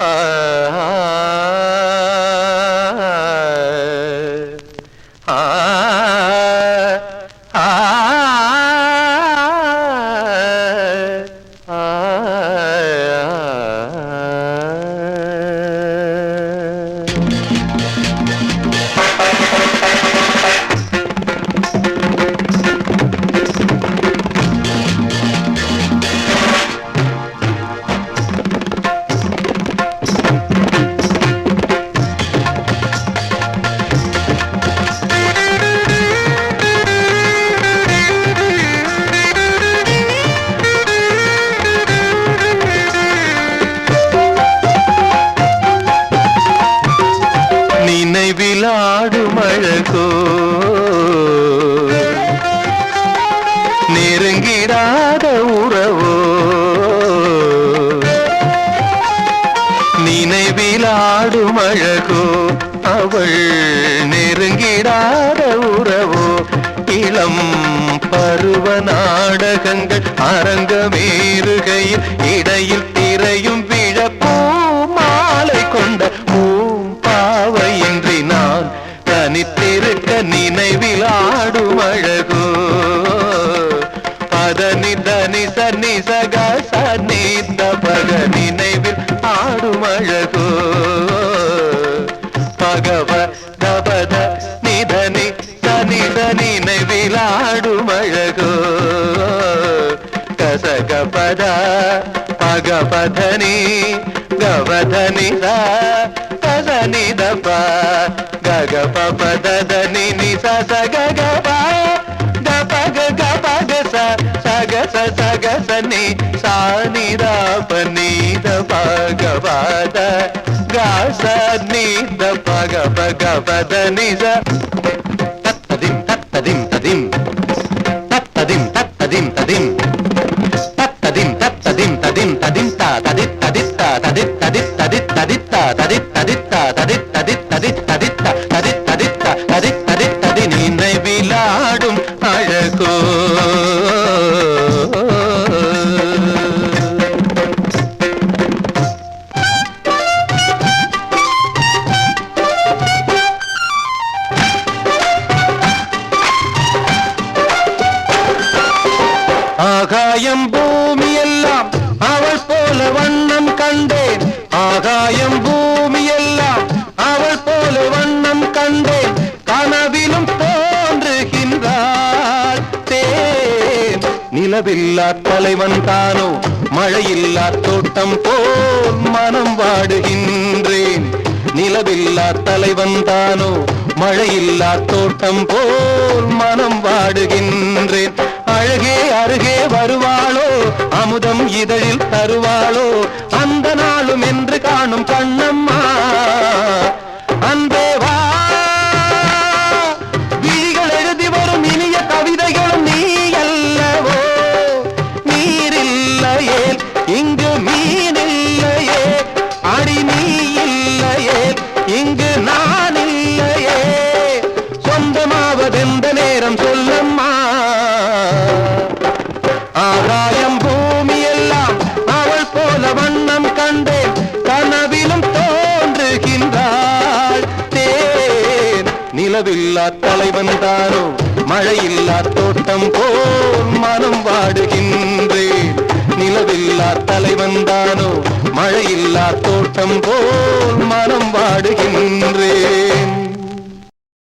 Uh, நெருங்கிடாத உறவோ. நினைவில் ஆடும் அழகோ அவள் நெருங்கிடாத உறவோ. இளம் பருவ நாடகங்கள் அரங்கமேறுகையில் இடையில் திரையும் பதனி தனி சனி சக சனித பக நினைவில் ஆடும் அழகோ பகவ கபத நிதனி சனித நினைவில் ஆடும் அழகோ கசகபத பகபதனி கவதனி கசனி தப கக பதனி நி சக సగస సగసని సానిరాప నీద భగవద గాసని నీద భగ భగవద నిజ. తత్తదిం తత్తదిం తదిం. తత్తదిం తత్తదిం తదిం. తత్తదిం తత్తదిం తదిం తదింత తదిత్ తదిత్త తదిత్ తదిత్ తదిత్ తదిత్త తదిత్ తదిత్త తదిత్ తదిత్ తదిత్ ஆகாயம் பூமி எல்லாம் அவள் போல வண்ணம் கண்டேன். ஆகாயம் பூமி எல்லாம் அவள் போல வண்ணம் கண்டேன். கனவிலும் தோன்றுகின்றாள் தேன். நிலவில்லா தலைவன் தானோ மழையில்லா தோட்டம் போல் மனம் வாடுகின்றேன். நிலவில்லா தலைவன் தானோ மழையில்லா தோட்டம் போல் மனம் வாடுகின்றேன். அழகே அருகே வருவாளோ? அமுதம் இதழில் தருவாளோ? அந்த நாளும் என்று காணும் கண்ணம்மா நிலவில்லா தலைவன் தானோ? மழையில்லா தோட்டம் போல் மனம் வாடுகின்றேன் நிலவில்லா தலைவன் தானோ? மழையில்லா தோட்டம் போல் மனம் வாடுகின்றேன்